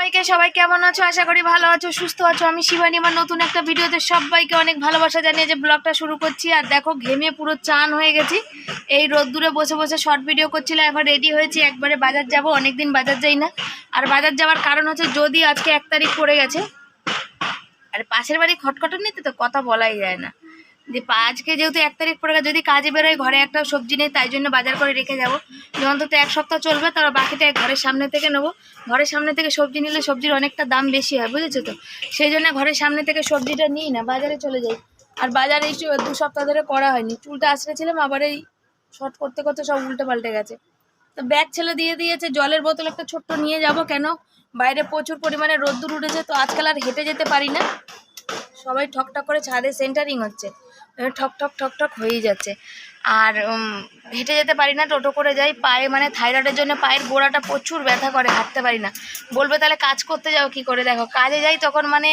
সবাইকে, সবাই কেমন আছো? আশা করি ভালো আছো, সুস্থ আছো। আমি শিবানী, আমার নতুন একটা ভিডিওতে সবাইকে অনেক ভালোবাসা জানিয়ে যে ব্লগটা শুরু করছি। আর দেখো, ঘেমে পুরো চান হয়ে গেছি। এই রোদ্দুরে বসে বসে শর্ট ভিডিও করছিলাম, এখন রেডি হয়েছি। একবারে বাজার যাব অনেক দিন বাজার যাই না। আর বাজার যাওয়ার কারণ হচ্ছে, যদি আজকে এক তারিখ পড়ে গেছে, আর পাশের বাড়ি খটখটার নিতে তো কথা বলাই যায় না। যে আজকে যেহেতু এক তারিখ পরে যদি কাজে বেরোয়, ঘরে একটা সবজি নেই, তাই জন্য বাজার করে রেখে যাব। অন্তত এক সপ্তাহ চলবে তার বাকিটা ঘরের সামনে থেকে নেব। ঘরের সামনে থেকে সবজি নিলে সবজির অনেকটা দাম বেশি হয়, বুঝেছ তো? সেই জন্য ঘরের সামনে থেকে সবজিটা নিই না, বাজারে চলে যাই। আর বাজারে এই দু সপ্তাহ ধরে করা হয়নি। চুলটা আছড়েছিলাম, আবার এই শর্ট করতে করতে সব উল্টে পাল্টে গেছে। তো ব্যাগ ছেলে দিয়ে দিয়েছে, জলের বোতল একটা ছোট্ট নিয়ে যাব কেন? বাইরে প্রচুর পরিমাণে রোদ্দুর উঠেছে, তো আজকাল আর হেঁটে যেতে পারি না। সবাই ঠকঠক করে ছাদে সেন্টারিং হচ্ছে। ঠক ঠক ঠক ঠক হয়েই যাচ্ছে। আর হেঁটে যেতে পারি না, টোটো করে যাই, পায়ে মানে থাইরয়েডের জন্য পায়ের গোড়াটা প্রচুর ব্যথা করে, হাঁটতে পারি না। বলবে তাহলে কাজ করতে যাও, কি করে? দেখো, কাজে যাই তখন মানে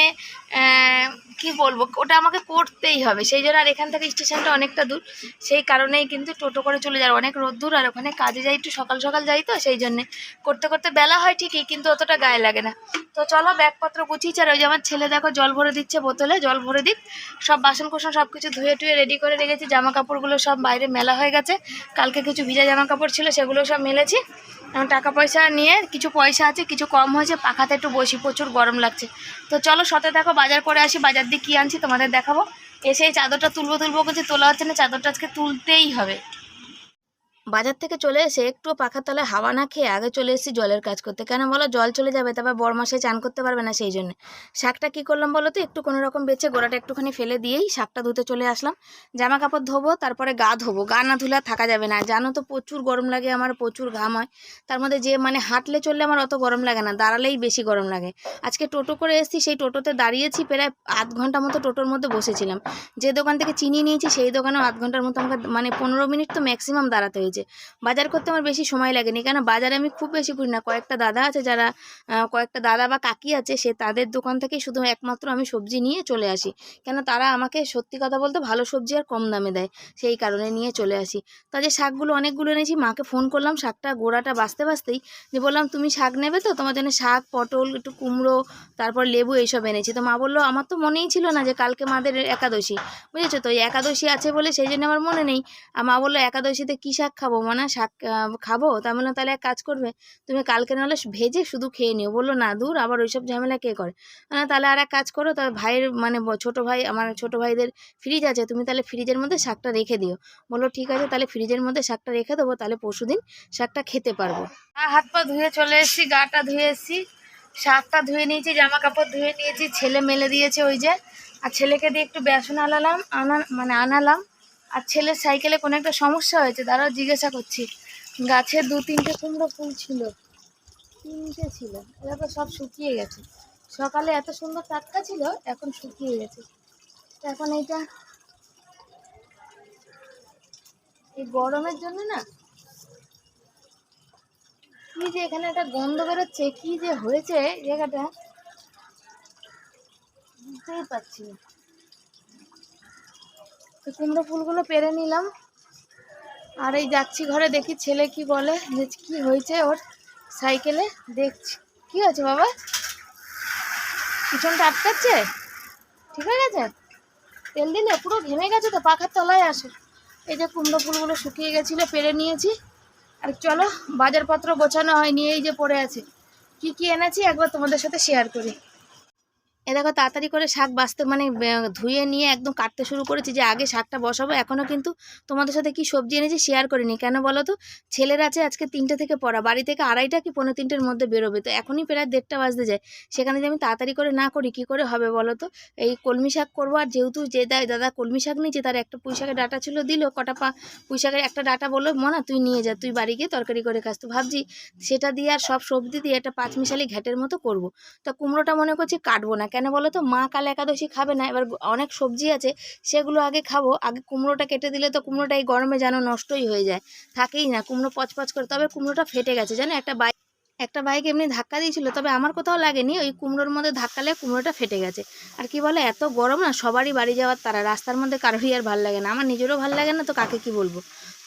কি বলব, ওটা আমাকে করতেই হবে। সেই জন্য আর এখান থেকে স্টেশনটা অনেকটা দূর। সেই কারণেই কিন্তু টোটো করে চলে যাওয়ার অনেক রোদ্দুর আর ওখানে কাজে যাই, একটু সকাল সকাল যাই তো, সেই জন্যে। করতে করতে বেলা হয় ঠিকই, কিন্তু অতটা গায়ে লাগে না। তো চলো, ব্যাগপত্র গুছিয়েছি, আর ওই যে আমার ছেলে দেখো, জল ভরে দিচ্ছে বোতলে, জল ভরে দিক। সব বাসন কোসন সব কিছু ধুয়ে টুয়ে রেডি করে রেখেছি জামা কাপড়গুলো সব বাইরে মেলা হয়ে গেছে। কালকে কিছু ভিজা জামা কাপড় ছিল, সেগুলো সব মেলেছি। টাকা পয়সা নিয়ে কিছু পয়সা আছে, কিছু কম হয়েছে, পাখাতে একটু বসি, প্রচুর গরম লাগছে। তো চলো সতে দেখো বাজার করে আসি, বাজার দিয়ে কী আনছি তোমাদের দেখাবো। এসে চাদরটা তুলবো তুলবো করছি তোলা হচ্ছে না, চাদরটা আজকে তুলতেই হবে। বাজার থেকে চলে এসে একটু পাখার তলায় হাওয়া না খেয়ে আগে চলে এসেছি জলের কাজ করতে। কেন বলো? জল চলে যাবে, তারপর বড় মাসে চান করতে পারবে না সেই জন্য। শাকটা কী করলাম বলো তো? একটু কোনো রকম বেছে গোড়াটা একটুখানি ফেলে দিয়েই শাকটা ধুতে চলে আসলাম। জামা কাপড় ধোবো, তারপরে গা ধোবো। গা না ধুলে থাকা যাবে না। জানো তো প্রচুর গরম লাগে, আমার প্রচুর ঘাম হয়। তার মধ্যে যে মানে হাঁটলে চললে আমার অত গরম লাগে না, দাঁড়ালেই বেশি গরম লাগে। আজকে টোটো করে এসেছি, সেই টোটোতে দাঁড়িয়েছি, প্রায় আধ ঘণ্টা মতো টোটোর মধ্যে বসেছিলাম। যে দোকান থেকে চিনি নিয়েছি, সেই দোকানেও আধ ঘণ্টার মতো আমাকে মানে পনেরো মিনিট তো ম্যাক্সিমাম দাঁড়াতে হয়েছে। বাজার করতে আমার বেশি সময় লাগেনি। কেন বাজারে আমি খুব বেশি ঘুরি না। কয়েকটা দাদা আছে যারা কয়েকটা দাদা বা কাকি আছে, সে তাদের দোকান থেকেই শুধু একমাত্র আমি সবজি নিয়ে চলে আসি। কেন তারা আমাকে সত্যি কথা বলতে ভালো সবজি আর কম দামে দেয়। সেই কারণে নিয়ে চলে আসি। তাদের শাকগুলো অনেকগুলো এনেছি, মাকে ফোন করলাম, শাকটা গোড়াটা বাঁচতে বাঁচতেই যে বললাম, তুমি শাক নেবে তো? তোমার জন্য শাক, পটল, একটু কুমড়ো, তারপর লেবু এইসব এনেছি। তো মা বলল, আমার তো মনেই ছিল না যে কালকে মাদের একাদশী। বুঝেছ? তো একাদশী আছে বলে সেই জন্য আমার মনে নেই। আর মা বলল, একাদশীতে কী শাক মানে শাক খাব? তা বললাম তাহলে এক কাজ করবে তুমি কালকে নাহলে ভেজে শুধু খেয়ে নিও। বলল না দূর আবার ওইসব ঝামেলা কে করে? আহ, তাহলে আর এক কাজ করো তার ভাইয়ের মানে ছোটো ভাই আমার ছোটো ভাইদের ফ্রিজ আছে তুমি তাহলে ফ্রিজের মধ্যে শাকটা রেখে দিও। বলল ঠিক আছে তাহলে ফ্রিজের মধ্যে শাকটা রেখে দেবো তাহলে পরশুদিন শাকটা খেতে পারব। হাত পা ধুয়ে চলে এসেছি গাটা ধুয়ে এসেছি। শাকটা ধুয়ে নিয়েছি জামা কাপড় ধুয়ে নিয়েছি ছেলে মেলে দিয়েছে ওই যে। আর ছেলেকে দিয়ে একটু বেসন আনালাম আনা মানে আনালাম। আর ছেলের সাইকেলে কোনো একটা সমস্যা হয়েছে তারাও জিজ্ঞাসা করছি। গাছে দু তিনটে কুমড়ো ফুল ছিল, তিনটে ছিল, এরা তো সব শুকিয়ে গেছে। সকালে এত সুন্দর টাটকা ছিল, এখন শুকিয়ে গেছে। এখন এইটা এই গরমের জন্য না, কি যে এখানে একটা গন্ধ বেরোচ্ছে, কি যে হয়েছে, জায়গাটা বুঝতেই পারছি না। তো কুমড়ো ফুলগুলো পেরে নিলাম। আর এই যাচ্ছি ঘরে, দেখি ছেলে কি বলে, যে কি হয়েছে ওর সাইকেলে, দেখছি। কি হয়েছে বাবা? পিছনটা আটকাচ্ছে? ঠিক হয়ে গেছে? তেল দিলে পুরো ঘেমে গেছে তো, পাখার তলায় আসে। এই যে কুমড়ো ফুলগুলো শুকিয়ে গেছিল, পেরে নিয়েছি। আর চলো, বাজারপত্র গোছানো হয়নি, এই যে পড়ে আছে। কি কি এনেছি একবার তোমাদের সাথে শেয়ার করি। এ দেখো তাড়াতাড়ি করে শাক বাছতে মানে ধুয়ে নিয়ে একদম কাটতে শুরু করেছি যে আগে শাকটা বসাবো। এখনও কিন্তু তোমাদের সাথে কি সবজি এনেছি শেয়ার করিনি। কেন বলো তো ছেলের আছে আজকে তিনটে থেকে পড়া, বাড়ি থেকে আড়াইটা কি পনেরো তিনটের মধ্যে বেরোবে। তো এখনই প্রায় দেড়টা বাজতে যায়। সেখানে যদি আমি তাড়াতাড়ি করে না করি, কি করে হবে বলো তো এই কলমি শাক করব, আর যেহেতু যে দাদা কলমি শাক নিয়েছে, তার একটা পুঁই শাকের ডাটা ছিল, দিল, কটা পা, পুঁই শাকের একটা ডাটা বলল, মনা, তুই নিয়ে যা, তুই বাড়ি গিয়ে তরকারি করে খাস। তো ভাবছি সেটা দিয়ে আর সব সবজি দিয়ে একটা পাঁচমিশালি ঘ্যাটের মতো করব। তা কুমড়োটা মনে করছি কাটবো না। কেন বলো তো মা কাল একাদশী খাবে না। এবার অনেক সবজি আছে, সেগুলো আগে খাব। আগে কুমড়োটা কেটে দিলে তো কুমড়োটা এই গরমে যেন নষ্টই হয়ে যায়। থাকেই না, কুমড়ো পচপচ করে। তবে কুমড়োটা ফেটে গেছে। জানো, একটা বাইক একটা বাইক এমনি ধাক্কা দিয়েছিল, তবে আমার কোথাও লাগেনি। ওই কুমড়োর মধ্যে ধাক্কা লেগে কুমড়োটা ফেটে গেছে। আর কি বলে, এত গরম না, সবারই বাড়ি যাওয়ার তারা। রাস্তার মধ্যে কারোরই আর ভালো লাগে না। আমার নিজেরও ভালো লাগে না, তো কাকে কি বলব?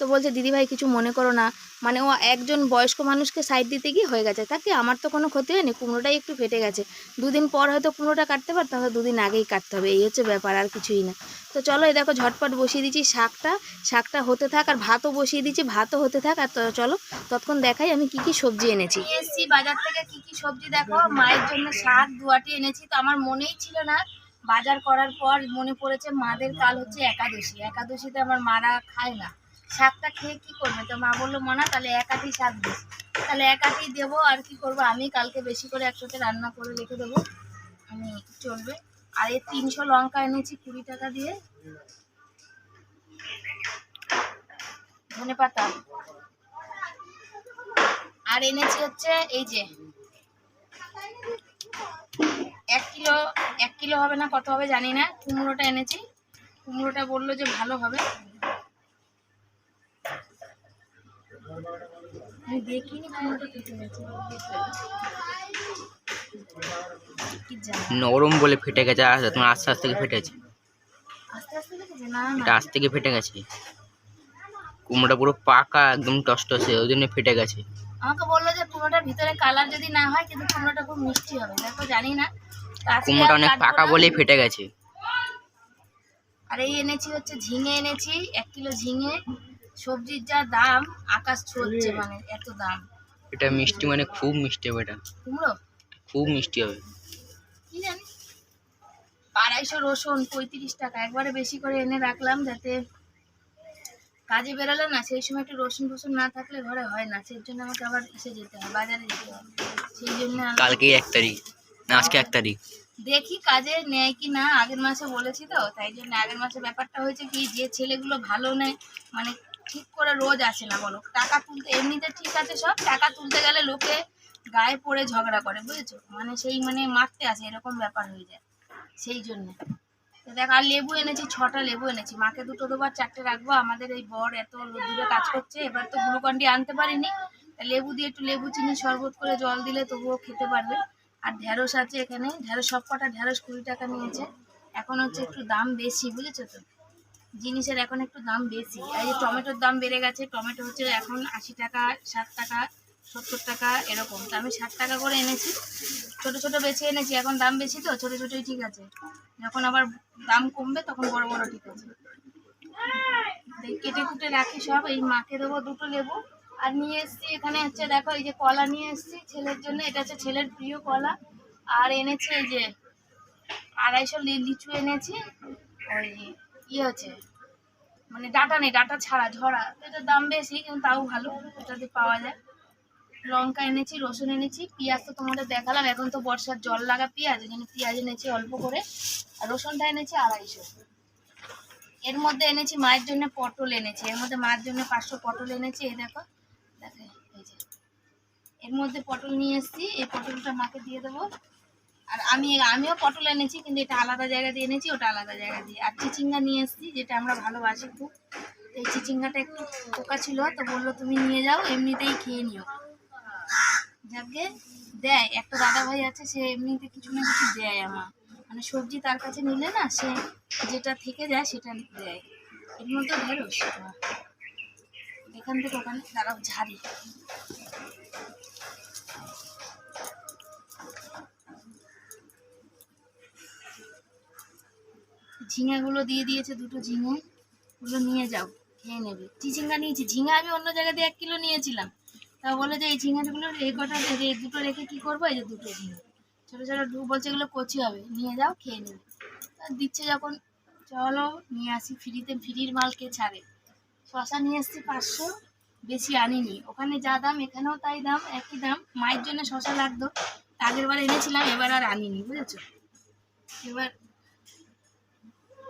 তো বলছে দিদিভাই কিছু মনে করো না। মানে ও একজন বয়স্ক মানুষকে সাইড দিতে গিয়ে হয়ে গেছে। তাকে আমার তো কোনো ক্ষতি হয়নি, কুমড়োটাই একটু ফেটে গেছে। দুদিন পর হয়তো কুমড়োটা কাটতে পারতাম দুদিন আগেই কাটতে হবে। এই হচ্ছে ব্যাপার, আর কিছুই না। তো চলো এই দেখো, ঝটপট বসিয়ে দিচ্ছি শাকটা। শাকটা হতে থাক, আর ভাতও বসিয়ে দিচ্ছি, ভাতও হতে থাক। আর তো চলো, ততক্ষণ দেখাই আমি কি কি সবজি এনেছি। এসছি বাজার থেকে কি কি সবজি, দেখো, মায়ের জন্য শাক দুয়াটি এনেছি। তো আমার মনেই ছিল না বাজার করার পর মনে পড়েছে, মাদের কাল হচ্ছে একাদশী। একাদশীতে আমার মারা খায় না। শাকটা খেয়ে কি করবে? তো মা বলল, মনা, তাহলে একাটি শাক দিস। তাহলে একাটি দেবো, আর কি করব? আমি কালকে বেশি করে একসাথে রান্না করে রেখে দেবো। আমি চলবে। আর এই তিনশো লঙ্কা এনেছি কুড়ি টাকা দিয়ে। ধনে পাতা। আর এনেছি হচ্ছে এই যে, এক কিলো এক কিলো হবে না, কত হবে জানি না। কুমড়োটা এনেছি। কুমড়োটা বলল যে ভালো হবে। আমি দেখিনি নরম বলে ফেটে গেছে তোমার আস্তে আস্তে ফেটেছে এটা না আস্তে থেকে ফেটে গেছে? কুমড়োটা পুরো পাকা একদম টসটসে ওই জন্য ফেটে গেছে। আমাকে বলল যে কুমড়োটার ভিতরে কালার যদি না হয় কিন্তু কুমড়োটা খুব মিষ্টি হবে দেখো জানি না। কুমড়োটা অনেক পাকা। বলেই ফেটে গেছে। আর এই এনেছি হচ্ছে ঝিঙে এনেছি এক কিলো ঝিঙে। সবজির যা দাম আকাশ ছুঁচ্ছে মানে এত দাম। এটা মিষ্টি মানে খুব মিষ্টি হবে এটা। কুমড়ো? খুব মিষ্টি হবে। কি জানি? আড়াইশো রসুন পঁয়ত্রিশ টাকা। একবারে বেশি করে এনে রাখলাম যাতে কাজে বেরোলে না সেই সময় একটু রসুন ফসুন না থাকলে ঘরে হয় না। সেই জন্য আমাকে আবার এসে যেতে হয় বাজারে যেতে হয়। সেই জন্য কালকেই এক তারিখ। না আজকে এক তারিখ। দেখি কাজে নেয় কি না আগের মাসে বলেছি তো তাই জন্য আগের মাসে ব্যাপারটা হয়েছে কি যে ছেলেগুলো ভালো নেয় মানে ঠিক করে রোজ আসে না বলো। টাকা তুলতে, এমনিতে ঠিক আছে সব, টাকা তুলতে গেলে লোকে গায়ে পড়ে ঝগড়া করে, বুঝেছ? মানে সেই মানে মারতে আসে, এরকম ব্যাপার হয়ে যায়, সেই জন্য। দেখ, আর লেবু এনেছি, ছটা লেবু এনেছি। মাকে দুটো দুবার চারটে রাখব, আমাদের এই বর এত দূরে কাজ করছে, এবার তো গ্লুকন্ডি আনতে পারিনি। লেবু দিয়ে একটু লেবু চিনি শরবত করে জল দিলে তবুও খেতে পারবে। আর ঢ্যাঁড়স আছে এখানে ঢ্যাঁড়স সব কটা ঢ্যাঁড়স কুড়ি টাকা নিয়েছে। এখন হচ্ছে একটু দাম বেশি, বুঝেছ তো? জিনিসের এখন একটু দাম বেশি। এই যে টমেটোর দাম বেড়ে গেছে, টমেটো হচ্ছে এখন আশি টাকা, ষাট টাকা, সত্তর টাকা এরকম। তো আমি ষাট টাকা করে এনেছি। ছোট ছোট বেছে এনেছি, এখন দাম বেশি তো, ছোট ছোটই ঠিক আছে। যখন আবার দাম কমবে তখন বড় বড় ঠিক আছে। কেটে কুটে রাখি সব, এই মাকে দেবো দুটো লেবু। আর নিয়ে এসছি এখানে হচ্ছে, দেখো এই যে কলা নিয়ে এসছি ছেলের জন্য, এটা হচ্ছে ছেলের প্রিয় কলা। আর এনেছি এই যে আড়াইশো লিচু এনেছি। ওই ইয়ে হচ্ছে মানে ডাটা নেই, ডাটা ছাড়া, ঝরা। এটার দাম বেশি, কিন্তু তাও ভালো, এটাতে পাওয়া যায়। লঙ্কা এনেছি, রসুন এনেছি, পেঁয়াজ তো তোমাদের দেখালাম, এখন তো বর্ষার জল লাগা পেঁয়াজ জন্য পেঁয়াজ এনেছি অল্প করে, আর রসুনটা এনেছি আড়াইশো। এর মধ্যে এনেছি মায়ের জন্য পটল এনেছি, এর মধ্যে মায়ের জন্য পাঁচশো পটল এনেছি, এই দেখো দেখো এর মধ্যে পটল নিয়ে এসেছি, এই পটলটা মাকে দিয়ে দেবো। আর আমি, আমিও পটল এনেছি, কিন্তু এটা আলাদা জায়গা দিয়ে এনেছি, ওটা আলাদা জায়গা দিয়ে। আর চিচিঙ্গা নিয়ে এসেছি, যেটা আমরা ভালোবাসি খুব। এই চিচিঙ্গাটা একটু পোকা ছিল, তো বলল তুমি নিয়ে যাও, এমনিতেই খেয়ে নিও। যাকে দেয়, একটা দাদা ভাই আছে, সে এমনিতে কিছু না কিছু দেয় আমার। মানে সবজি তার কাছে নিলে না, সে যেটা থেকে যায়, সেটা দেয়। এর মধ্যে ঢেঁড়স। এখান থেকে ওখানে, দাঁড়াও, ঝাড়ি। ঝিঙেগুলো দিয়ে দিয়েছে দুটো ঝিঙে, ওগুলো নিয়ে যাও, খেয়ে নেবে। চিচিঙ্গা নিয়েছি, ঝিঙে আমি অন্য জায়গা দিয়ে এক কিলো নিয়েছিলাম। তা বলে যে এই ঝিঙেগুলো এই কটা দুটো রেখে কি করব? এই যে দুটো ঝিঙে। ছোটো ছোটো বলছে এগুলো কচি হবে, নিয়ে যাও, খেয়ে নেবে। দিচ্ছে যখন, চলো নিয়ে আসি ফ্রিতে, ফ্রির মাল কে ছাড়ে। শশা নিয়ে এসছি পাঁচশো, বেশি আনিনি। ওখানে যা দাম, এখানেও তাই দাম, একই দাম। মায়ের জন্য শশা লাগতো, আগের বার এনেছিলাম, এবার আর আনিনি, বুঝেছ? এবার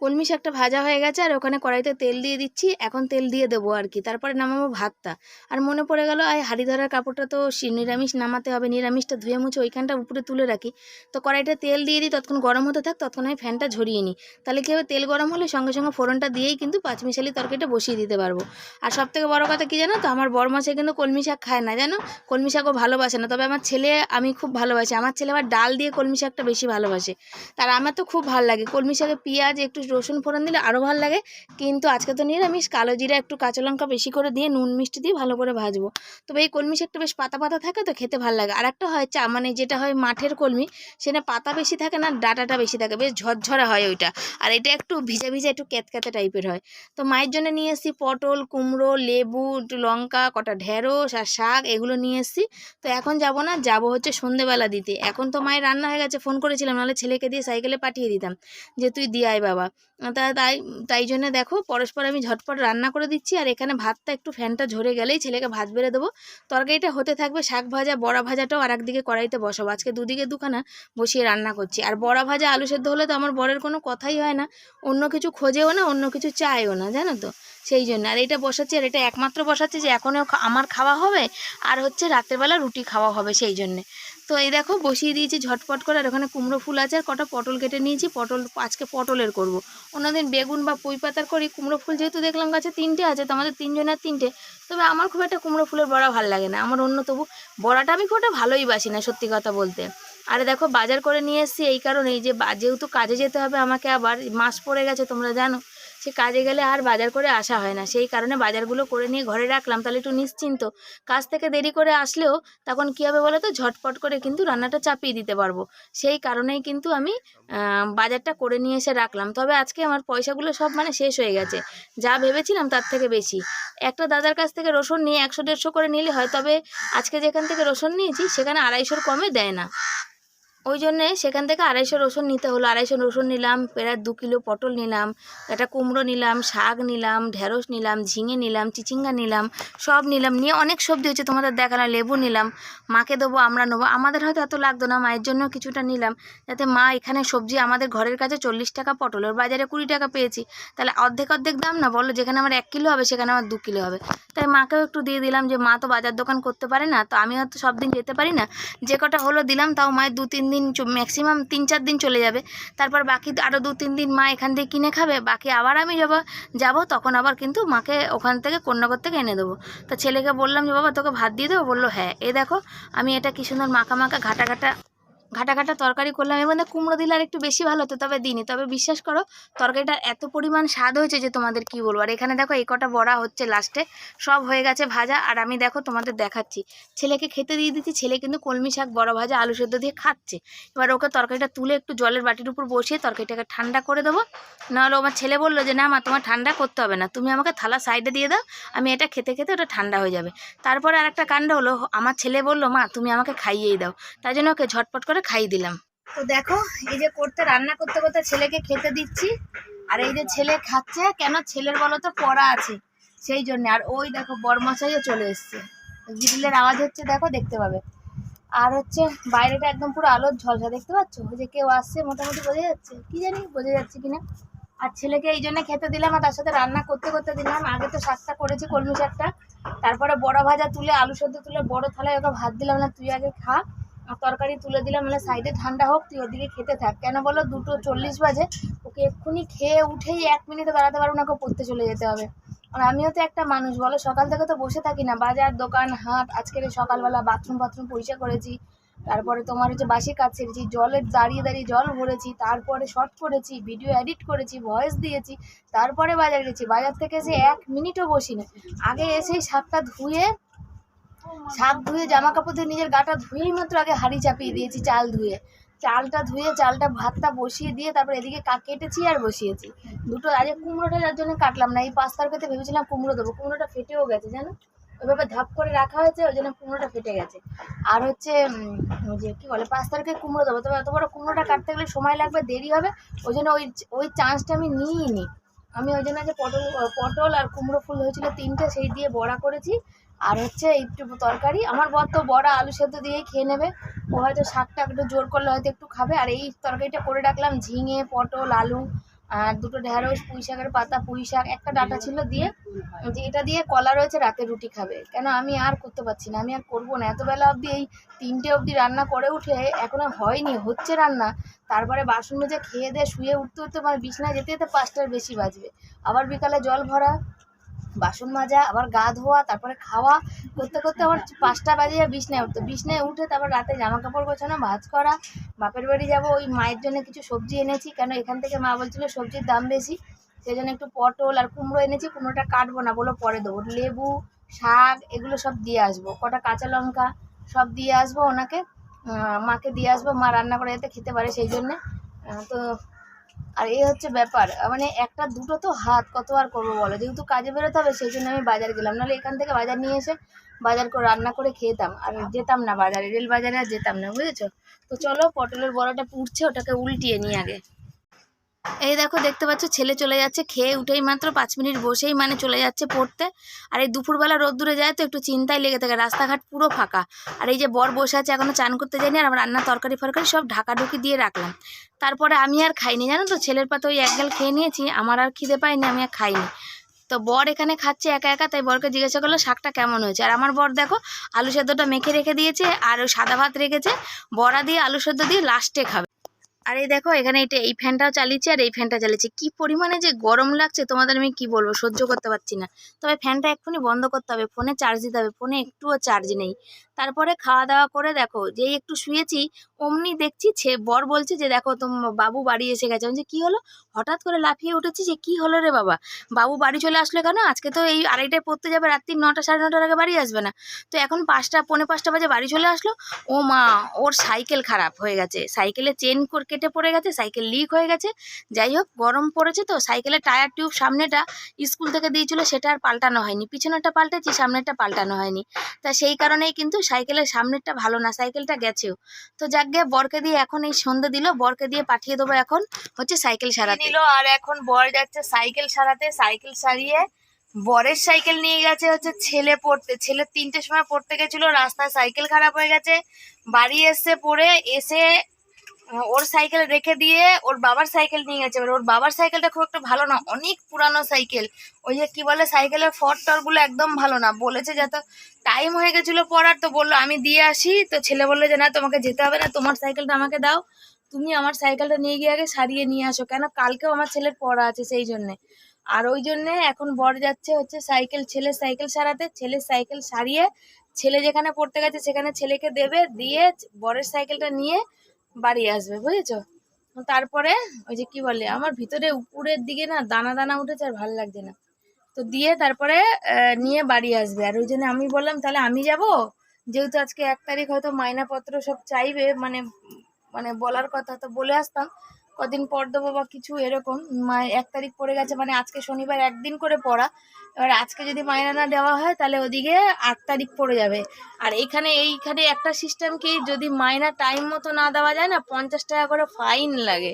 কলমি শাকটা ভাজা হয়ে গেছে আর ওখানে কড়াইতে তেল দিয়ে দিচ্ছি। এখন তেল দিয়ে দেবো আর কি। তারপরে নামাবো ভাতটা। আর মনে পড়ে গেল এই হাঁড়ি ধরার কাপড়টা তো নিরামিষ নামাতে হবে। নিরামিষটা ধুয়ে মুছে ওইখানটা উপরে তুলে রাখি। তো কড়াইটা তেল দিয়ে দিই, ততক্ষণ গরম হতে থাক, ততক্ষণ আমি ফ্যানটা ঝরিয়ে নিই। তাহলে কী হবে, তেল গরম হলে সঙ্গে সঙ্গে ফোড়নটা দিয়েই কিন্তু পাঁচমিশালি তরকারিটা বসিয়ে দিতে পারব। আর সব থেকে বড় কথা কী জানো তো, আমার বরমাসে কিন্তু কলমি শাক খায় না। জানো? কলমি শাকও ভালোবাসে না। তবে আমার ছেলে আমি খুব ভালোবাসি। আমার ছেলে আবার ডাল দিয়ে কলমি শাকটা বেশি ভালোবাসে। তার আমার তো খুব ভালো লাগে। কলমি শাকে পেঁয়াজ একটু রসুন ফোড়ন দিলে আরও ভালো লাগে। কিন্তু আজকে তো নিরামিষ, কালো জিরা একটু কাঁচা লঙ্কা বেশি করে দিয়ে নুন মিষ্টি দিয়ে ভালো করে ভাজবো। তবে এই কলমি শাকটা বেশ পাতা পাতা থাকে তো খেতে ভালো লাগে। আর একটা হয় চা মানে যেটা হয় মাঠের কলমি, সেটা পাতা বেশি থাকে না, ডাটাটা বেশি থাকে, বেশ ঝরঝরা হয় ওইটা। আর এটা একটু ভিজা ভিজা, একটু ক্যাতক্যাতে টাইপের হয়। তো মায়ের জন্য নিয়ে এসেছি পটল, কুমড়ো, লেবু, একটু লঙ্কা, কটা ঢেঁড়স আর শাক, এগুলো নিয়ে এসেছি। তো এখন যাব না, যাব হচ্ছে সন্ধেবেলা দিতে। এখন তো মায়ের রান্না হয়ে গেছে, ফোন করেছিলাম, নাহলে ছেলেকে দিয়ে সাইকেলে পাঠিয়ে দিতাম যে, তুই দিয়ে আয় বাবা। তা তাই তাই জন্য দেখো পরস্পর আমি ঝটপট রান্না করে দিচ্ছি। আর এখানে ভাতটা একটু ফ্যানটা ঝরে গেলেই ছেলেকে ভাত বেড়ে দেবো। তরকারিটা হতে থাকবে শাক ভাজা, বড়া ভাজাটাও আর একদিকে কড়াইতে বসাবো। আজকে দুদিকে দুখানা বসিয়ে রান্না করছি। আর বড়া ভাজা, আলু সেদ্ধ হলে তো আমার বরের কোনো কথাই হয় না। অন্য কিছু খোঁজেও না, অন্য কিছু চায়ও না, জানো তো? সেই জন্য। আর এটা বসাচ্ছি, আর এটা একমাত্র বসাচ্ছি যে এখনও আমার খাওয়া হবে। আর হচ্ছে রাত্রেবেলা রুটি খাওয়া হবে সেই জন্যে। তো এই দেখো বসিয়ে দিয়েছি ঝটপট করে, আর ওখানে কুমড়ো ফুল আছে, আর কটা পটল কেটে নিয়েছি, পটল, আজকে পটলের করব। অন্যদিন বেগুন বা পুঁই পাতার করি, কুমড়ো ফুল যেহেতু দেখলাম গাছে তিনটে আছে, তো আমাদের তিনজনের তিনটে, তবে আমার খুব একটা কুমড়ো ফুলের বড়া ভালো লাগে না, আমার অন্য তবু বড়াটা আমি খুব একটা ভালোই বাসি না, সত্যি কথা বলতে। আরে দেখো বাজার করে নিয়ে এসেছি, এই কারণেই যে যেহেতু কাজে যেতে হবে আমাকে আবার, মাস পড়ে গেছে তোমরা জানো সে কাজে গেলে আর বাজার করে আসা হয় না। সেই কারণে বাজারগুলো করে নিয়ে ঘরে রাখলাম, তাহলে একটু নিশ্চিন্ত। কাজ থেকে দেরি করে আসলেও তখন কী হবে বলো তো ঝটপট করে কিন্তু রান্নাটা চাপিয়ে দিতে পারব। সেই কারণেই কিন্তু আমি বাজারটা করে নিয়ে এসে রাখলাম। তবে আজকে আমার পয়সাগুলো সব মানে শেষ হয়ে গেছে। যা ভেবেছিলাম তার থেকে বেশি। একটা দাদার কাছ থেকে রসুন নিয়ে একশো দেড়শো করে নিলে হয়, তবে আজকে যেখান থেকে রসুন নিয়েছি, সেখানে আড়াইশোর কমে দেয় না। ওই জন্যে সেখান থেকে আড়াইশো রসুন নিতে হলো। আড়াইশো রসুন নিলাম প্রায় দু কিলো পটল নিলাম, একটা কুমড়ো নিলাম, শাক নিলাম, ঢেঁড়স নিলাম, ঝিঙে নিলাম, চিচিঙ্গা নিলাম, সব নিলাম। নিয়ে অনেক সবজি হচ্ছে তোমাদের দেখালাম, লেবু নিলাম। মাকে দেবো, আমরা নেব। আমাদের হয়তো এত লাগতো না, মায়ের জন্য কিছুটা নিলাম। যাতে মা এখানে সবজি আমাদের ঘরের কাছে চল্লিশ টাকা পটল, ওর বাজারে কুড়ি টাকা পেয়েছি। তাহলে অর্ধেক অর্ধেক দাম না? বলো, যেখানে আমার এক কিলো হবে, সেখানে আমার দু কিলো হবে। তাই মাকেও একটু দিয়ে দিলাম যে, মা তো বাজার দোকান করতে পারে না, তো আমি হয়তো সব দিন যেতে পারি না। যে কটা হলো দিলাম, তাও মায়ের দু, তিন দিন ম্যাক্সিমাম তিন চার দিন চলে যাবে। তারপর বাকি আরও দু তিন দিন মা এখান থেকে কিনে খাবে, বাকি আবার আমি যাব যাব, তখন আবার কিন্তু মাকে ওখান থেকে কন্যাগর থেকে এনে দেবো। তা ছেলেকে বললাম যে, বাবা, তোকে ভাত দিয়ে দেবো? বলল হ্যাঁ। এ দেখো, আমি এটা কি সুন্দর মাখা মাখা ঘাটা ঘাটা ঘাটা ঘাটা তরকারি করলাম, এর মধ্যে কুমড়ো দিলে আর একটু বেশি ভালো হতো, তবে দিইনি। তবে বিশ্বাস করো তরকারিটার এত পরিমাণ স্বাদ হয়েছে যে তোমাদের কি বলব? আর এখানে দেখো, এই কটা বড়া হচ্ছে লাস্টে, সব হয়ে গেছে ভাজা। আর আমি দেখো, তোমাদের দেখাচ্ছি। ছেলেকে খেতে দিয়ে দিচ্ছি ছেলে কিন্তু কলমি শাক, বড়া ভাজা, আলু সেদ্ধ দিয়ে খাচ্ছে। এবার ওকে তরকারিটা তুলে একটু জলের বাটির উপর বসিয়ে তরকারিটাকে ঠান্ডা করে দেবো। নাহলে আমার ছেলে বলল যে, না মা, তোমার ঠান্ডা করতে হবে না। তুমি আমাকে থালা সাইডে দিয়ে দাও, আমি এটা খেতে খেতে ওটা ঠান্ডা হয়ে যাবে। তারপরে আর একটা কাণ্ড হলো, আমার ছেলে বলল, মা, তুমি আমাকে খাইয়েই দাও। তাই জন্য ওকে ঝটপট করে খাইয়ে দিলাম। তো দেখো, এই যে করতে, রান্না করতে করতে ছেলেকে খেতে দিচ্ছি। আর এই যে ছেলে খাচ্ছে, কেন ছেলের বলো তো পড়া আছে। সেই জন্য। আর ওই দেখো, বরমশাইও চলে এসছে। গ্রিলের আওয়াজ হচ্ছে, দেখো, দেখতে পাবে। আর হচ্ছে, বাইরেটা একদম পুরো আলোর ঝলসা, দেখতে পাচ্ছ? যে কেউ আসছে, মোটামুটি বোঝা যাচ্ছে। কি জানি, বোঝা যাচ্ছে কিনা। আর ছেলেকে এই জন্য খেতে দিলাম, আর তার সাথে রান্না করতে করতে দিলাম। আগে তো শাকটা করেছি, কলমি শাকটা। তারপরে বড় ভাজা তুলে, আলু সেদ্ধ তুলে, বড় থালায় ওকে ভাত দিলাম না তুই আগে খা। আর তরকারি তুলে দিলাম মানে সাইডে ঠান্ডা হোক, তুই ওদিকে খেতে থাক। কেন বলো, দুটো চল্লিশ বাজে, ওকে এক্ষুনি খেয়ে উঠেই এক মিনিটে দাঁড়াতে পারব না পড়তে চলে যেতে হবে। আর আমিও তো একটা মানুষ, বলো, সকাল থেকে তো বসে থাকি না, বাজার, দোকান, হাট, আজকের সকালবেলা বাথরুম বাথরুম পরিষ্কার করেছি, তারপরে তোমার হচ্ছে বাসি কাজ ছেড়েছি জলের দাঁড়িয়ে দাঁড়িয়ে জল ভরেছি, তারপরে শর্ট করেছি ভিডিও এডিট করেছি ভয়েস দিয়েছি, তারপরে বাজার গেছি, বাজার থেকে এসে এক মিনিটও বসি না আগে এসেই শাকটা ধুয়ে শাক ধুয়ে জামা কাপড় ধুয়ে নিজের গাটা ধুয়েই মাত্র আগে হাঁড়ি চাপিয়ে দিয়েছি, চাল ধুয়ে। চালটা ধুয়ে, চালটা ভাতটা বসিয়ে দিয়ে তারপর এদিকে কেটেছি আর বসিয়েছি। দুটো আগে কুমড়োটা যার জন্য কাটলাম না, এই পাঁচ তরকারিতে ভেবেছিলাম কুমড়ো দেবো, কুমড়োটা ফেটেও গেছে, জানো? ওইভাবে ধাপ করে রাখা হয়েছে, ওই জন্য কুমড়োটা ফেটে গেছে। আর হচ্ছে যে কী বলে, পাঁচ তারিখে কুমড়ো দেবো, তবে এত বড় কুমড়োটা কাটতে গেলে সময় লাগবে, দেরি হবে, ওই জন্য ওই ওই চান্সটা আমি নিইনি। আমি ওই জন্য যে পটল পটল আর কুমড়ো ফুল হয়েছিল তিনটে, সেই দিয়ে বড়া করেছি। আর হচ্ছে একটু তরকারি। আমার বর তো বড়া, আলু সেদ্ধ দিয়েই খেয়ে নেবে। ও হয়তো শাকটা একটু জোর করলে হয়তো একটু খাবে। আর এই তরকারিটা করে রাখলাম ঝিঙে, পটল, আলু। আর দুটো ঢেঁড়স, পুঁই শাকের পাতা, পুঁই শাক, একটা ডাটা ছিল দিয়ে যে এটা দিয়ে কলা রয়েছে, রাতে রুটি খাবে। কেন? আমি আর করতে পারছি না, আমি আর করব না। এতবেলা অবধি এই তিনটে অবধি রান্না করে উঠে এখনও হয়নি, হচ্ছে রান্না। তারপরে বাসন মেজে খেয়ে দেয়ে শুয়ে উঠতে উঠতে মানে বিছনায় যেতে যেতে পাঁচটার বেশি বাজবে। আবার বিকালে জল ভরা বাসন মাজা, আবার গা ধোয়া, তারপরে খাওয়া, করতে করতে আবার পাঁচটা বাজে যা বিছনায় উঠতো বিছনায় উঠে তারপর রাতে জামা কাপড় গোছানো ভাজ করা, বাপের বাড়ি যাব, ওই মায়ের জন্য কিছু সবজি এনেছি। কেন এখান থেকে মা বলছিল সবজির দাম বেশি সেই জন্য একটু পটল আর কুমড়ো এনেছি, কুমড়োটা কাটবো না বলো পরে দেবো। লেবু, শাক, এগুলো সব দিয়ে আসব। কটা কাঁচা লঙ্কা সব দিয়ে আসব ওনাকে মাকে দিয়ে আসব। মা রান্না করে যাতে খেতে পারে সেই জন্যে। তো আর এই হচ্ছে ব্যাপার মানে একটা দুটো তো হাত, কত আর করব বলো? যেহেতু কাজে বেরোতে হবে, সেই জন্য আমি বাজার গেলাম। নাহলে এখান থেকে বাজার নিয়ে এসে বাজার করে রান্না করে খেতাম। আর যেতাম না বাজারে রেল বাজারে আর যেতাম না, বুঝেছ? তো চলো পটলের বড়াটা পুড়ছে, ওটাকে উল্টিয়ে নিয়ে আগে। এই দেখো, দেখতে পাচ্ছ, ছেলে চলে যাচ্ছে, খেয়ে উঠেই মাত্র পাঁচ মিনিট বসেই মানে চলে যাচ্ছে পড়তে। আর এই দুপুরবেলা রোদ্দুরে যায় তো একটু চিন্তায় লেগে থাকে, রাস্তাঘাট পুরো ফাঁকা। আর এই যে বর বসে আছে এখনও চান করতে যায়নি, আর আমার রান্না তরকারি ফরকারি সব ঢাকাঢুকি দিয়ে রাখলাম। তারপরে আমি আর খাইনি, জানো তো, ছেলের পাতে ওই এক গাল খেয়ে নিয়েছি, আমার আর খিদে পাইনি আমি আর খাইনি। তো বর এখানে খাচ্ছে একা একা, তাই বরকে জিজ্ঞাসা করল, শাকটা কেমন হয়েছে? আর আমার বর দেখো, আলু সেদ্ধটা মেখে রেখে দিয়েছে, আর ওই সাদা ভাত রেখেছে, বড়া দিয়ে আলু সেদ্ধ দিয়ে লাস্টে খাবে। আর এই দেখো, এখানে এটা, এই ফ্যানটাও চালিয়েছি আর এই ফ্যানটা চালিয়েছি। কি পরিমাণে যে গরম লাগছে, তোমাদের আমি কি বলব, সহ্য করতে পারছি না। তবে ফ্যানটা এক্ষুনি বন্ধ করতে হবে, ফোনে চার্জ দিতে হবে, ফোনে একটুও চার্জ নেই। তারপরে খাওয়া দাওয়া করে দেখো, যেই একটু শুয়েছি, অমনি দেখছি ছে, বর বলছে যে, দেখো, তোম, বাবু বাড়ি এসে গেছে। যে কী হলো? হঠাৎ করে লাফিয়ে উঠেছি যে, কি হলো রে বাবা? বাবু বাড়ি চলে আসলে কেন? আজকে তো এই আড়াইটায় পড়তে যাবে, রাত্রি নটা, সাড়ে নটার আগে বাড়ি আসবে না। তো এখন পাঁচটা, পৌনে পাঁচটা বাজে বাড়ি চলে আসলো। ও মা, ওর সাইকেল খারাপ হয়ে গেছে। সাইকেলে চেন কেটে পড়ে গেছে, সাইকেল লিক হয়ে গেছে। যাই হোক, গরম পড়েছে তো, সাইকেলের টায়ার টিউব সামনেটা স্কুল থেকে দিয়েছিল, সেটা আর পাল্টানো হয়নি। পিছনেরটা পাল্টেছি, সামনেরটা পাল্টানো হয়নি। তা সেই কারণেই কিন্তু সাইকেলের সামনেরটা ভালো না সাইকেলটা গেছেও। তো যাক গে বরকে দিয়ে এখন এই সন্ধে দিল বরকে দিয়ে পাঠিয়ে দেবো এখন হচ্ছে সাইকেল সারাতে। দিল আর এখন বর যাচ্ছে সাইকেল সারাতে সাইকেল সারিয়ে বরের সাইকেল নিয়ে গেছে হচ্ছে ছেলে পড়তে ছেলে তিনটের সময় পড়তে গেছিল রাস্তায় সাইকেল খারাপ হয়ে গেছে বাড়ি এসে পড়ে এসে ওর সাইকেল রেখে দিয়ে ওর বাবার সাইকেল নিয়ে গেছে। এবার ওর বাবার সাইকেলটা খুব একটা ভালো না, অনেক পুরানো সাইকেল। ওই যে কি বলে, সাইকেলের ফট টরগুলো একদম ভালো না। বলেছে যত টাইম হয়ে গেছিল পড়ার, তো বলল, আমি দিয়ে আসি। তো ছেলে বলল যে, না, তোমাকে যেতে হবে না, তোমার সাইকেলটা আমাকে দাও। তুমি আমার সাইকেলটা নিয়ে গিয়ে আগে সারিয়ে নিয়ে আসো, কেন কালকেও আমার ছেলের পড়া আছে সেই জন্যে। আর ওই জন্যে এখন বর যাচ্ছে হচ্ছে সাইকেল, ছেলের সাইকেল সারাতে। ছেলের সাইকেল সারিয়ে, ছেলে যেখানে পড়তে গেছে সেখানে ছেলেকে দেবে, দিয়ে বরের সাইকেলটা নিয়ে বাড়ি আসবে, বুঝেছ? তারপরে ওই যে কি বলে, আমার ভিতরে উপরের দিকে না দানা দানা উঠেছে আর ভালো লাগছে না। তো দিয়ে তারপরে নিয়ে বাড়ি আসবে। আর ওই জন্য আমি বললাম, তাহলে আমি যাব? যেহেতু আজকে এক তারিখ হয়তো মাইনাপত্র সব চাইবে মানে মানে বলার কথা, তো বলে আসতাম। কদিন পর দেবো বা কিছু এরকম। মা এক তারিখ পড়ে গেছে মানে আজকে শনিবার একদিন করে পড়া। এবার আজকে যদি মাইনা না দেওয়া হয়, তাহলে ওদিকে আট তারিখ পড়ে যাবে। আর এখানে এইখানে একটা সিস্টেম কি, যদি মাইনা টাইম মতো না দেওয়া যায় না, পঞ্চাশ টাকা করে ফাইন লাগে।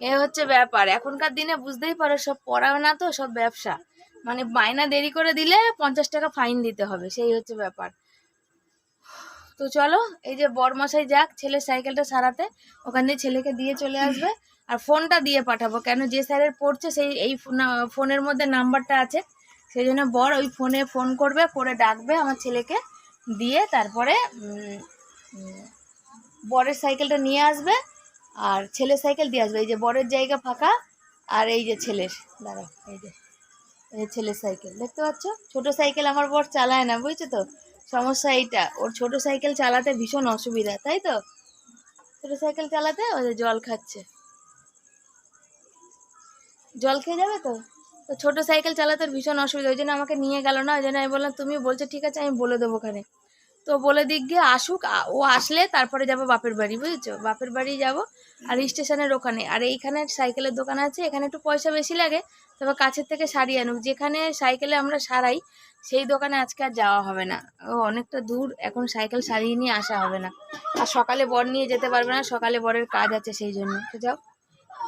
এ হচ্ছে ব্যাপার। এখনকার দিনে বুঝতেই পারো, সব পড়া না তো, সব ব্যবসা। মানে মায়না দেরি করে দিলে পঞ্চাশ টাকা ফাইন দিতে হবে, সেই হচ্ছে ব্যাপার। তো চলো, এই যে বরমশাই যাক, ছেলের সাইকেলটা সারাতে, ওখান দিয়ে ছেলেকে দিয়ে চলে আসবে। আর ফোনটা দিয়ে পাঠাবো, কেন যে স্যারের পড়ছে, সেই এই ফোনের মধ্যে নাম্বারটা আছে। সেই জন্য বর ওই ফোনে ফোন করবে, করে ডাকবে আমার ছেলেকে দিয়ে, তারপরে বরের সাইকেলটা নিয়ে আসবে, আর ছেলের সাইকেল দিয়ে আসবে। এই যে বরের জায়গা ফাঁকা, আর এই যে ছেলের, দাঁড়াও, এই যে এই যে ছেলের সাইকেল, দেখতে পাচ্ছ? ছোট সাইকেল আমার বর চালায় না, বুঝছ তো? সমস্যা এইটা। ওর ছোট সাইকেল চালাতে ভীষণ অসুবিধা, তাই তো? ছোট সাইকেল চালাতে ও যে জল খাচ্ছে। জল খেয়ে যাবে তো? তো ছোট সাইকেল চালাতে ওর ভীষণ অসুবিধা, ওই জন্য আমাকে নিয়ে গেল না, ওই জন্য আমি বললাম তুমি বলছো, ঠিক আছে, আমি বলে দেবো ওখানে। তো বলে দিক গিয়ে আসুক ও আসলে তারপরে যাব বাপের বাড়ি, বুঝেছ? বাপের বাড়ি যাব, আর স্টেশনের ওখানে। আর এইখানে সাইকেলের দোকান আছে, এখানে একটু পয়সা বেশি লাগে তবে কাছের থেকে সারিয়ে আনুক। যেখানে সাইকেলে আমরা সারাই, সেই দোকানে আজকে আর যাওয়া হবে না। ও অনেকটা দূর, এখন সাইকেল সারিয়ে নিয়ে আসা হবে না। আর সকালে বর নিয়ে যেতে পারবে না, সকালে বরের কাজ আছে সেই জন্য। তো যাও,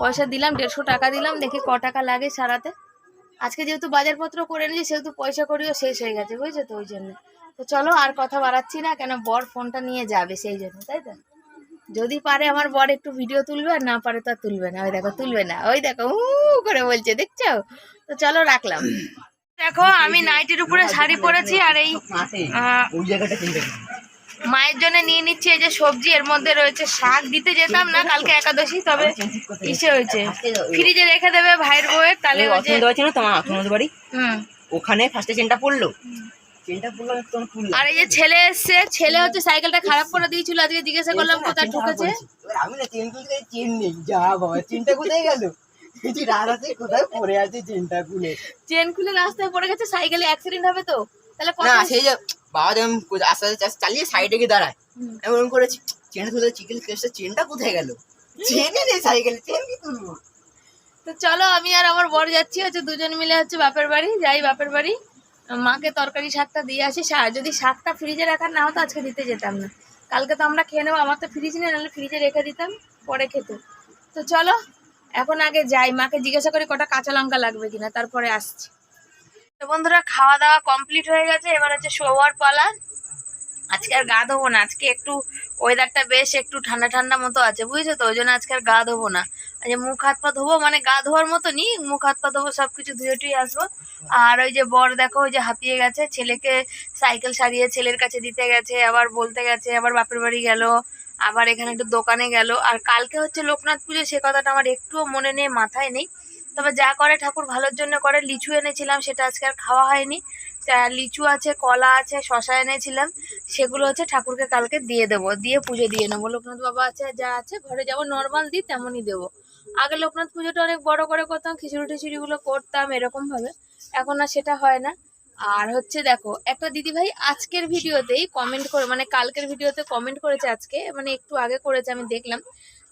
পয়সা দিলাম, দেড়শো টাকা দিলাম, দেখি ক টাকা লাগে সারাতে। আজকে যেহেতু বাজারপত্র করে নিয়েছি সেহেতু পয়সা করিও শেষ হয়ে গেছে, বুঝছ? তো ওই জন্য। তো চলো, আর কথা বাড়াচ্ছি না, কেন বর ফোনটা নিয়ে যাবে সেই জন্য, তাই তো? যদি পারে আমার বর একটু ভিডিও তুলবে আর না পারে তো আর তুলবে না। ওই দেখো তুলবে না। ওই দেখো উ করে বলছে দেখছ? তো চলো রাখলাম। দেখো আমি নাইটির উপরে শাড়ি পরেছি আর এই মায়ের জন্য নিয়ে নিচ্ছি এই যে সবজি এর মধ্যে রয়েছে শাক। দিতে যেতাম না কালকে একাদশী তবে ইসে হয়েছে। ফ্রিজে রেখে দেবে ভাইয়ের বউয়ের তাহলে ওখানে ফার্স্টে চেনটা পড়ল। চেনটা আর এই যে ছেলে এসছে ছেলে হচ্ছে সাইকেলটা খারাপ করে দিয়েছিল আজকে জিজ্ঞাসা করলাম কোথায় ঢুকেছে। আমি না চেন খুলতে চেন নেই। যা বাবা চেনটা কোথায় গেল? কিছু রাত কোথায় পড়ে আছে চেনটা খুলে? চেন খুলে রাস্তায় পড়ে গেছে সাইকেলে অ্যাক্সিডেন্ট হবে তো? তাহলে না সেই যে বাবা যখন আস্তে আস্তে চালিয়ে সাইডে গিয়ে দাঁড়ায়। আমি ওরকম করেছি চেন তুলে চিকেন কেসটা চেনটা কোথায় গেল? চেনে নেই সাইকেলে চেন কি তুলবো? তো চলো আমি আর আমার বর যাচ্ছি হচ্ছে দুজন মিলে হচ্ছে বাপের বাড়ি যাই বাপের বাড়ি। মাকে তরকারি শাকটা দিয়ে আসি যদি শাকটা ফ্রিজে রাখার না হতো আজকে দিতে যেতাম না। কালকে তো আমরা খেয়ে নেব, আমার তো ফ্রিজ নেই, নাহলে ফ্রিজে রেখে দিতাম, পরে খেত। তো চলো, এখন আগে যাই, মাকে জিজ্ঞাসা করি কটা কাঁচা লঙ্কা লাগবে কিনা, তারপরে আসছি। তো বন্ধুরা খাওয়া দাওয়া কমপ্লিট হয়ে গেছে, এবার হচ্ছে শোয়ার পালা। আজকে আর গা ধোবো না, আজকে একটু ওয়েদারটা বেশ একটু ঠান্ডা ঠান্ডা মতো আছে, বুঝেছ তো? ওই জন্য আজকে আর গা ধোবো না। আজ মুখ হাত পা ধোবো মানে গা ধোয়ার মতো মতনই মুখ হাত পা ধোবো সব কিছু ধুয়ে টুয়ে আসব। আর ওই যে বর দেখো, ওই যে হাঁপিয়ে গেছে, ছেলেকে সাইকেল সারিয়ে ছেলের কাছে দিতে গেছে, আবার বলতে গেছে, আবার বাপের বাড়ি গেল, আবার এখানে একটু দোকানে গেল। আর কালকে হচ্ছে লোকনাথ পুজো, সে কথাটা আমার একটুও মনে নেই, মাথায় নেই। তবে যা করে ঠাকুর ভালোর জন্য করে, লিচু এনেছিলাম, সেটা আজকে আর খাওয়া হয়নি। লিচু আছে, কলা আছে, শশা এনেছিলাম, সেগুলো হচ্ছে ঠাকুরকে কালকে দিয়ে দেবো, দিয়ে পুজো দিয়ে নেব। লোকনাথ বাবা আছে, যা আছে, ঘরে যাব, নর্মাল দিই, তেমনই দেবো। আগে লোকনাথ পুজোটা অনেক বড় করে করতাম, খিচুড়ি টিচুড়িগুলো করতাম এরকম ভাবে। এখন আর সেটা হয় না। আর হচ্ছে দেখো, একটা দিদি ভাই আজকের ভিডিওতেই কমেন্ট করে মানে কালকের ভিডিওতে কমেন্ট করেছে আজকে। মানে একটু আগে করেছে, আমি দেখলাম।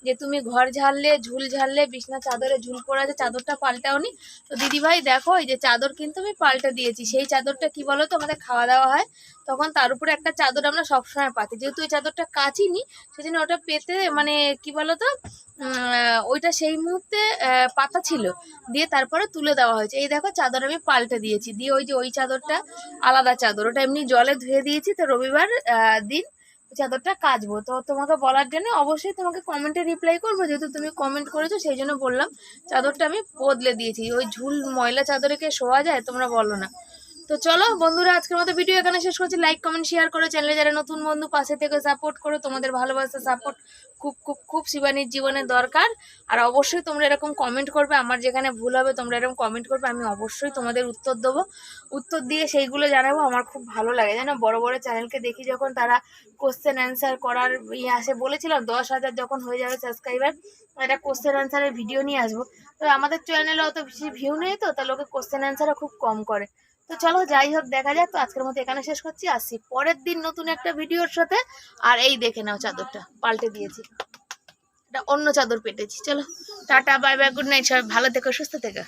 যে তুমি ঘর ঝাড়লে ঝুল ঝাড়লে বিছনা চাদরে ঝুল পড়ে আছে চাদরটা পাল্টাওনি। তো দিদি ভাই দেখো এই যে চাদর কিন্তু আমি পাল্টে দিয়েছি। সেই চাদরটা কি বলো তো আমাদের খাওয়া দাওয়া হয় তখন তার উপরে একটা চাদর আমরা সবসময় পাতি। যেহেতু ওই চাদরটা কাচিনি সেজন্য ওটা পেতে মানে কি বলতো? উম, ওইটা সেই মুহূর্তে পাতা ছিল। দিয়ে তারপরে তুলে দেওয়া হয়েছে। এই দেখো চাদর আমি পাল্টে দিয়েছি। দিয়ে ওই যে ওই চাদরটা আলাদা চাদর। ওটা এমনি জলে ধুয়ে দিয়েছি। তো রবিবার দিন চাদরটা কাচবো তো তোমাকে বলার জন্য অবশ্যই তোমাকে কমেন্টে রিপ্লাই করব। যেহেতু তুমি কমেন্ট করেছ, সেই জন্য বললাম, চাদরটা আমি বদলে দিয়েছি। ওই ঝুল ময়লা চাদরে কে শোয়া যায়, তোমরা বলো না। তো চলো, বন্ধুরা, আজকের মতো ভিডিও এখানে শেষ করছি। লাইক কমেন্ট শেয়ার করো চ্যানেলে যারা নতুন বন্ধু, পাশে থেকে সাপোর্ট করো। তোমাদের ভালোবাসা সাপোর্ট খুব খুব খুব শিবানীর জীবনে দরকার। আর অবশ্যই তোমরা এরকম কমেন্ট করবে। আমার যেখানে ভুল হবে, তোমরা এরকম কমেন্ট করবে। আমি অবশ্যই তোমাদের উত্তর দেবো। উত্তর দিয়ে সেইগুলো জানাব। আমার খুব ভালো লাগে, জানো? বড় বড় চ্যানেলকে দেখি যখন তারা কোশ্চেন অ্যান্সার করার ইয়ে আসে। বলেছিলাম, দশ হাজার যখন হয়ে যাবে সাবস্ক্রাইবার একটা কোশ্চেন অ্যান্সারের ভিডিও নিয়ে আসব। তো আমাদের চ্যানেলে অত বেশি ভিউ নেই তো, তা লোকে কোশ্চেন অ্যান্সারও খুব কম করে। তো চলো যাই হোক, দেখা যাক। তো আজকের মতো এখানে শেষ করছি। আসছি পরের দিন নতুন একটা ভিডিওর সাথে। আর এই দেখে নাও চাদরটা, পাল্টে দিয়েছি। এটা অন্য চাদর পেটেছি। চলো, ta ta, bye bye, good night, সবাই ভালো থেকো, সুস্থ থেকো।